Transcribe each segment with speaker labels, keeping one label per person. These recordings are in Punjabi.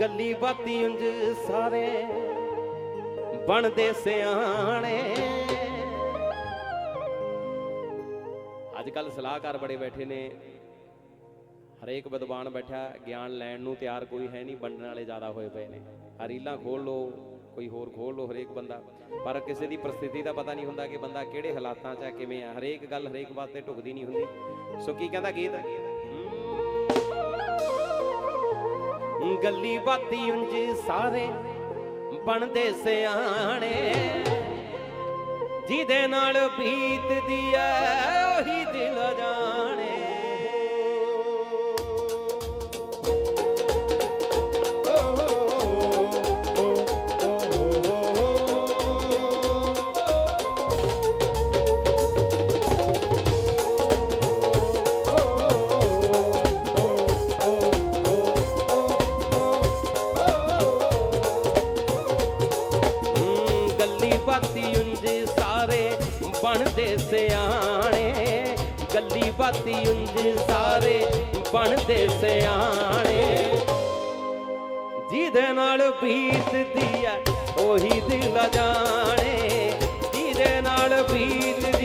Speaker 1: ਗੱਲੀ ਬਾਤੀ ਉਂਝ ਸਾਰੇ ਬਣਦੇ ਸਿਆਣੇ। ਅੱਜ ਕੱਲ ਸਲਾਹਕਾਰ ਬੜੇ ਬੈਠੇ ਨੇ। ਹਰੇਕ ਵਿਦਵਾਨ ਬੈਠਾ, ਗਿਆਨ ਲੈਣ ਨੂੰ ਤਿਆਰ ਕੋਈ ਹੈ ਨਹੀਂ, ਵੰਡਣ ਵਾਲੇ ਜ਼ਿਆਦਾ ਹੋਏ ਪਏ ਨੇ। ਆਹ ਖੋਲ ਲੋ ਕੋਈ ਹੋਰ ਖੋਲ ਲੋ ਹਰੇਕ ਬੰਦਾ। ਪਰ ਕਿਸੇ ਦੀ ਪ੍ਰਸਥਿਤੀ ਦਾ ਪਤਾ ਨਹੀਂ ਹੁੰਦਾ ਕਿ ਬੰਦਾ ਕਿਹੜੇ ਹਾਲਾਤਾਂ 'ਚ ਹੈ ਕਿਵੇਂ ਆ। ਹਰੇਕ ਗੱਲ ਹਰੇਕ ਵਾਸਤੇ ਢੁਕਦੀ ਨਹੀਂ ਹੁੰਦੀ। ਸੋ ਕੀ ਕਹਿੰਦਾ ਗੀਤ? ਗੱਲੀ ਬਾਤੀ ਉਂਝ ਸਾਰੇ ਬਣਦੇ ਸਿਆਣੇ। ਜਿਹਦੇ ਨਾਲ ਬੀਤਦੀ ਐ ਗੱਲੀ ਉਂਝ ਸਾਰੇ ਬਣਦੇ ਸਿਆਣੇ। ਜਿਹਦੇ ਨਾਲ ਬੀਤਦੀ ਐ ਉਹੀ ਦਿਲ ਜਾਣੇ। ਜਿਹਦੇ ਨਾਲ ਬੀਤਦੀ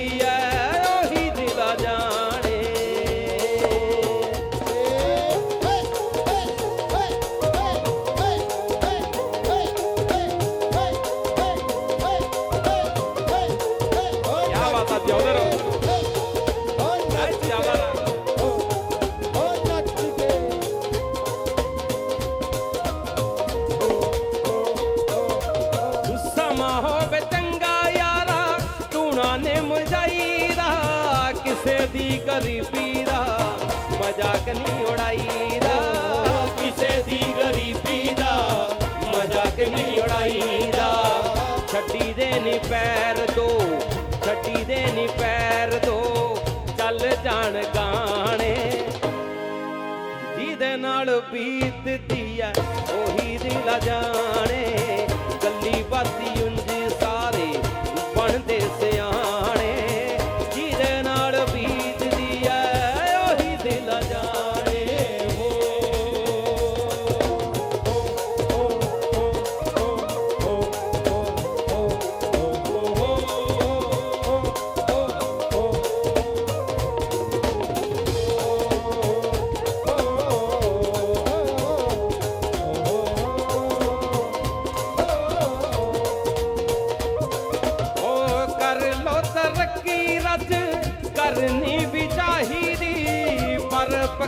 Speaker 1: ਕਿਸੇ ਦੀ ਗਰੀਬੀ ਦਾ ਮਜ਼ਾਕ ਨਹੀਂ ਉਡਾਈਦਾ। ਕਿਸੇ ਦੀ ਗਰੀਬੀ ਦਾ ਮਜ਼ਾਕ ਨਹੀਂ ਉਡਾਈਦਾ। ਛੱਡੀ ਦੇ ਨੀ ਪੈਰ ਦੋ, ਛੱਡੀ ਦੇ ਨੀ ਪੈਰ ਦੋ, ਚੱਲ ਜਾਣ ਗਾਣੇ। ਜਿਹਦੇ ਨਾਲ ਬੀਤਦੀ ਐ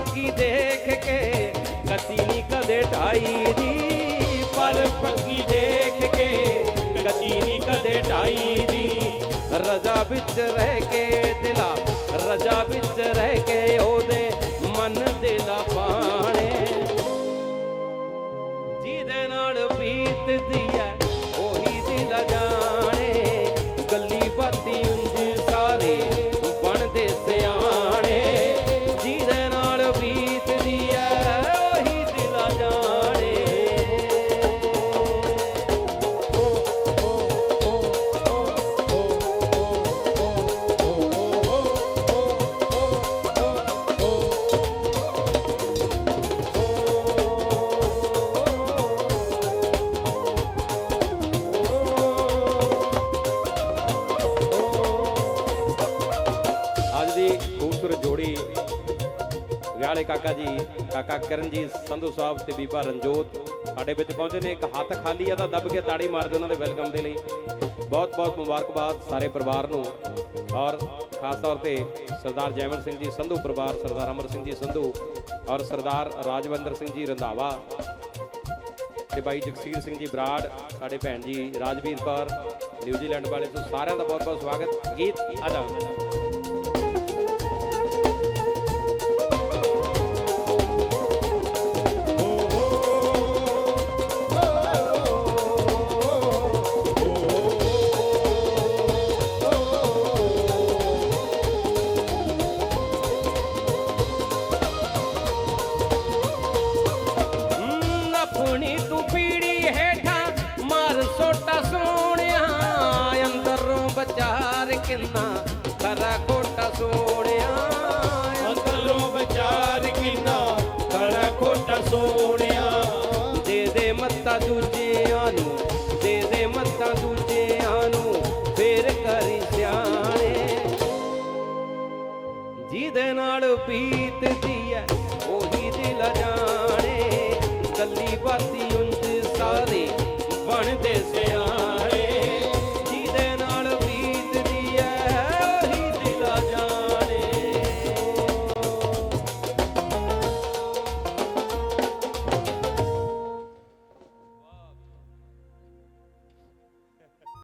Speaker 1: ਪੱਕੀ ਦੇਖ ਕੇ ਕਤੀ ਨਹੀਂ ਕਦੇ ਢਾਈ ਦੀ, ਪਰ ਪੱਕੀ ਦੇਖ ਕੇ ਗਤੀ ਨਹੀਂ ਕਦੇ ਢਾਈ ਦੀ। ਰਜਾ ਵਿੱਚ ਰਹਿ ਕੇ ਦਿਲਾ, ਰਜਾ ਵਿੱਚ ਰਹਿ ਕੇ ਉਹਦੇ ਮਨ ਦੇ ਲਾ ਪਾਣੇ ਜਿਹਦੇ ਨਾਲ ਬੀਤਦੀ ਐ ਵਿਆਹਲੇ ਕਾਕਾ ਜੀ, ਕਾਕਾ ਕਰਨਜੀਤ ਸੰਧੂ ਸਾਹਿਬ ਤੇ ਬੀਬਾ ਰਣਜੋਤ ਸਾਡੇ ਵਿੱਚ ਪਹੁੰਚੇ ਨੇ। ਇੱਕ ਹੱਥ ਖਾਲੀ ਆ ਤਾਂ ਦੱਬ ਕੇ ਤਾੜੀ ਮਾਰ ਦਿਓ ਉਹਨਾਂ ਦੇ ਵੈਲਕਮ ਦੇ ਲਈ। ਬਹੁਤ ਬਹੁਤ ਮੁਬਾਰਕਬਾਦ ਸਾਰੇ ਪਰਿਵਾਰ ਨੂੰ। ਔਰ ਖਾਸ ਤੌਰ ਤੇ ਸਰਦਾਰ ਜੈਮਲ ਸਿੰਘ ਜੀ ਸੰਧੂ ਪਰਿਵਾਰ, ਸਰਦਾਰ ਅਮਰ ਸਿੰਘ ਜੀ ਸੰਧੂ ਔਰ ਸਰਦਾਰ ਰਾਜਵਿੰਦਰ ਸਿੰਘ ਜੀ ਰੰਧਾਵਾ ਤੇ ਬਾਈ ਜਗਸੀਰ ਸਿੰਘ ਜੀ ਬਰਾੜ, ਸਾਡੇ ਭੈਣ ਜੀ ਰਾਜਵੀਰ ਕੌਰ, ਨਿਊਜ਼ੀਲੈਂਡ ਵਾਲੇ ਤੋਂ ਸਾਰਿਆਂ ਦਾ ਬਹੁਤ ਬਹੁਤ ਸਵਾਗਤ। ਗੀਤ ਆਦਾ ਕਿੰਨਾ ਖਰਾ ਖੋਟਾ ਸੋਹਣਿਆ। ਅੰਦਰੋਂ ਵਿਚਾਰ ਕਿੰਨਾ ਖਰਾ ਖੋਟਾ ਸੋਹਣਿਆ। ਦੇ ਮੱਤਾ ਦੂਜਿਆਂ ਨੂੰ ਦੇ ਦੇ ਮੱਤਾ ਦੂਜਿਆਂ ਨੂੰ ਫੇਰ ਕਰੀ ਸਿਆਣੇ। ਜਿਹਦੇ ਨਾਲ ਬੀਤਦੀ ਐ ਉਹੀ ਦਿਲ ਜਾਣੇ